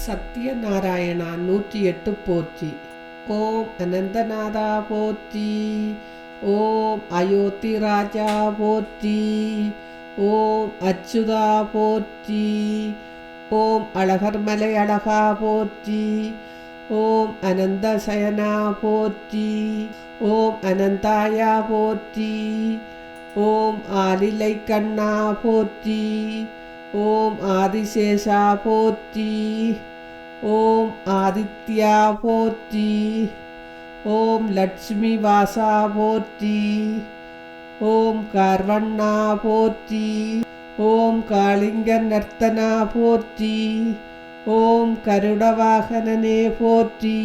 சத்யநாராயணா நூற்றி எட்டு போற்றி. ஓம் அனந்தநாதா போற்றி. ஓம் அயோத்தி ராஜா போற்றி. ஓம் அச்சுதா போற்றி. ஓம் அழகர் மலை அழகா போற்றி. ஓம் அனந்த சயனா போற்றி. ஓம் அனந்தாயா போற்றி. ஓம் ஆலிலை கண்ணா போற்றி. ஓம் ஆதிசேஷா போற்றி ஓம் ஆதித்யா போற்றி ஓம் லட்சுமி வாசா போற்றி ஓம் கார்வண்ணா போற்றி ஓம் காளிங்க நர்த்தனா போற்றி ஓம் கருடவாகனனே போற்றி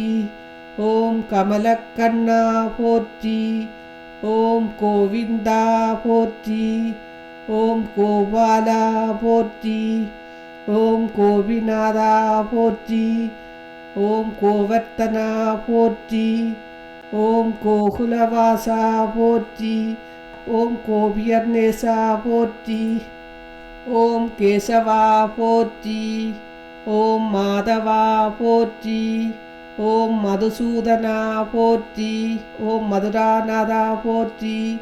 ஓம் கமலக்கண்ணா போற்றி ஓம் கோவிந்தா போற்றி ஓம் கோபாலா போற்றி. ஓம் கோபிநாதா போற்றி. ஓம் கோவர்த்தனா போற்றி. ஓம் கோகுலவாசா போற்றி. ஓம் கோபியர்நேசா போற்றி. ஓம் கேசவா போற்றி. ஓம் மாதவா போற்றி. ஓம் மதுசூதனா போற்றி. ஓம் மதுராநாதா போற்றி.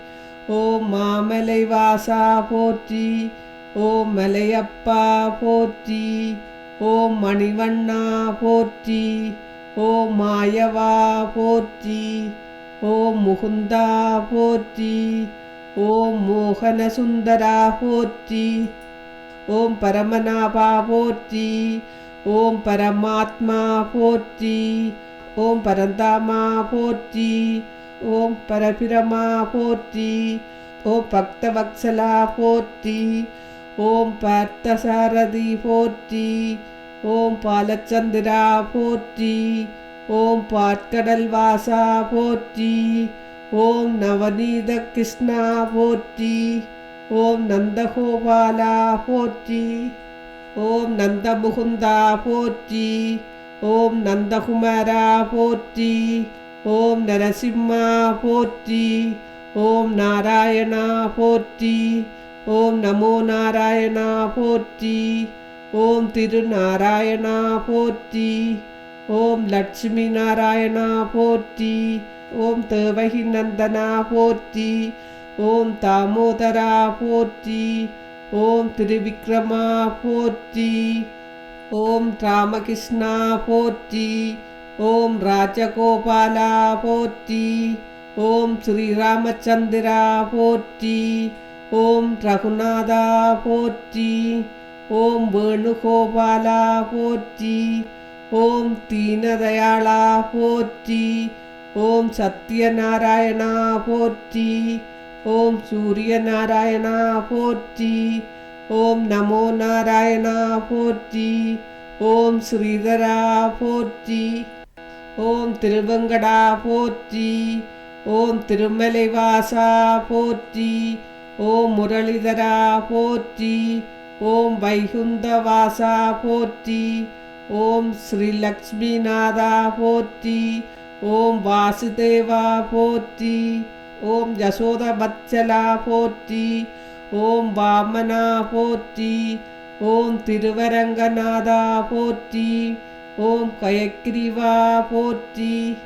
ஓம் மாமலை வாசா போற்றி ஓம் மலையப்பா போற்றி ஓம் மணிவண்ணா போற்றி ஓம் மாயவா போற்றி ஓம் முகுந்தா போற்றி ஓம் மோகன சுந்தரா போற்றி ஓம் பரமநாபா போற்றி ஓம் பரமாத்மா போற்றி ஓம் பரந்தாமா போற்றி ஓம் பரபிரமா போற்றி ஓம் பக்தவத்சலா போற்றி ஓம் பார்த்தசாரதி போற்றி ஓம் பாலச்சந்திரா போற்றி ஓம் பாட்கடல் வாசா போற்றி ஓம் நவநீத கிருஷ்ணா போற்றி ஓம் நந்தகோபாலா போற்றி ஓம் நந்தமுகுந்தா போற்றி ஓம் நந்தகுமாரா போற்றி ओम् नरसिंहापूर्ति ॐ नारायणा पोत्री ॐ नमो नारायणा पोत्री ॐ तिरुनारायणा पोत्री ॐ लक्ष्मी नारायणा पोत्री ॐ देवनन्दना पोत्री ॐ दामोदराफोत्री ॐ तिरुविक्रमाफं रामकृष्णा पोत्री ஓம் ராஜகோபாலா போற்றி ஓம் ஸ்ரீராமச்சந்திரா போற்றி ஓம் ரகுநாதா போற்றி ஓம் வேணுகோபாலா போற்றி ஓம் தீனதயாளா போற்றி ஓம் சத்யநாராயணா போற்றி ஓம் சூரியநாராயணா போற்றி ஓம் நமோ நாராயணா போற்றி ஓம் ஸ்ரீதரா போற்றி. ஓம் திருவெங்கடா போற்றி. ஓம் திருமலைவாசா போற்றி. ஓம் முரளிதரா போற்றி. ஓம் வைகுந்தவாசா போற்றி. ஓம் ஸ்ரீ லக்ஷ்மிநாதா போற்றி. ஓம் வாசுதேவா போற்றி. ஓம் யசோதபச்சலா போற்றி. ஓம் வாமனா போற்றி. ஓம் திருவரங்கநாதா போற்றி. ஓம் கயக்கிரிவா போற்றி.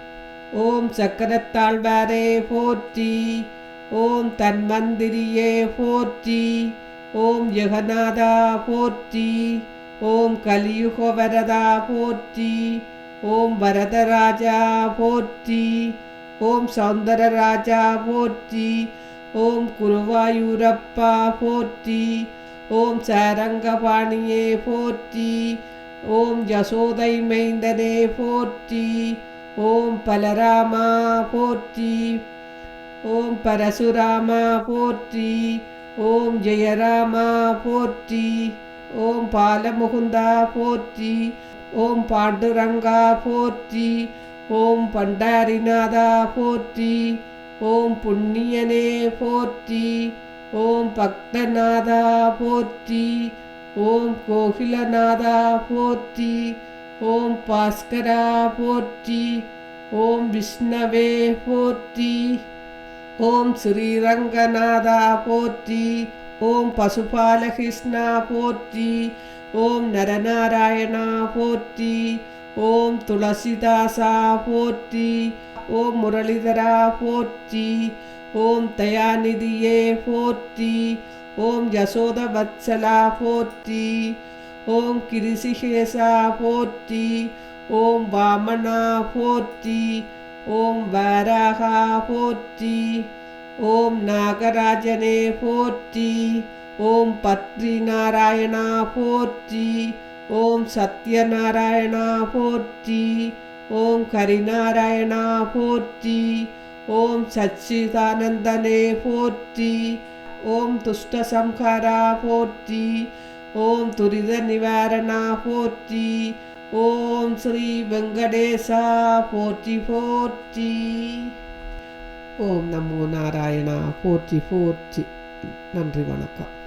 ஓம் சக்கரத்தாழ்வாரே போற்றி. ஓம் தன்வந்திரியே போற்றி. ஓம் யகநாதா போற்றி. ஓம் கலியுக வரதா போற்றி. ஓம் வரதராஜா போற்றி. ஓம் சௌந்தரராஜா போற்றி. ஓம் குருவாயூரப்பா போற்றி. ஓம் சாரங்கபாணியே போற்றி. ஓம் யசோதை மைந்தனே போற்றி ஓம் பலராமா போற்றி ஓம் பரசுராமா போற்றி ஓம் ஜெயராமா போற்றி ஓம் பாலமுகுந்தா போற்றி ஓம் பாண்டுரங்கா போற்றி ஓம் பண்டாரிநாதா போற்றி ஓம் புண்ணியனே போற்றி ஓம் பக்தநாதா போற்றி ஓம் கோகிலநாதா போற்றி ஓம் பாஸ்கரா போற்றி ஓம் விஷ்ணவே போற்றி ஓம் ஸ்ரீரங்கநாதா போற்றி ஓம் பசுபாலகிருஷ்ணா போற்றி ஓம் நரநாராயணா போற்றி ஓம் துளசிதாசா போற்றி ஓம் முரளிதரா போற்றி ஓம் தயாநிதியே போற்றி ஓம் யசோத வத்சலா போற்றி. ஓம் கிரிசிகேசா போற்றி. ஓம் வாமனா போற்றி. ஓம் வாராகா போற்றி. ஓம் நாகராஜனே போற்றி. ஓம் பத்ரி நாராயணா போற்றி. ஓம் சத்யநாராயணா போற்றி. ஓம் கரிநாராயணா போற்றி. ஓம் சச்சிதானந்தனே போற்றி. ஓம் துஷ்டசம்ஹாரா போற்றி. ஓம் துரித நிவாரணா போற்றி. ஓம் ஸ்ரீ வெங்கடேசா போற்றி போற்றி. ஓம் நமோ நாராயணா போற்றி போற்றி. நன்றி வணக்கம்.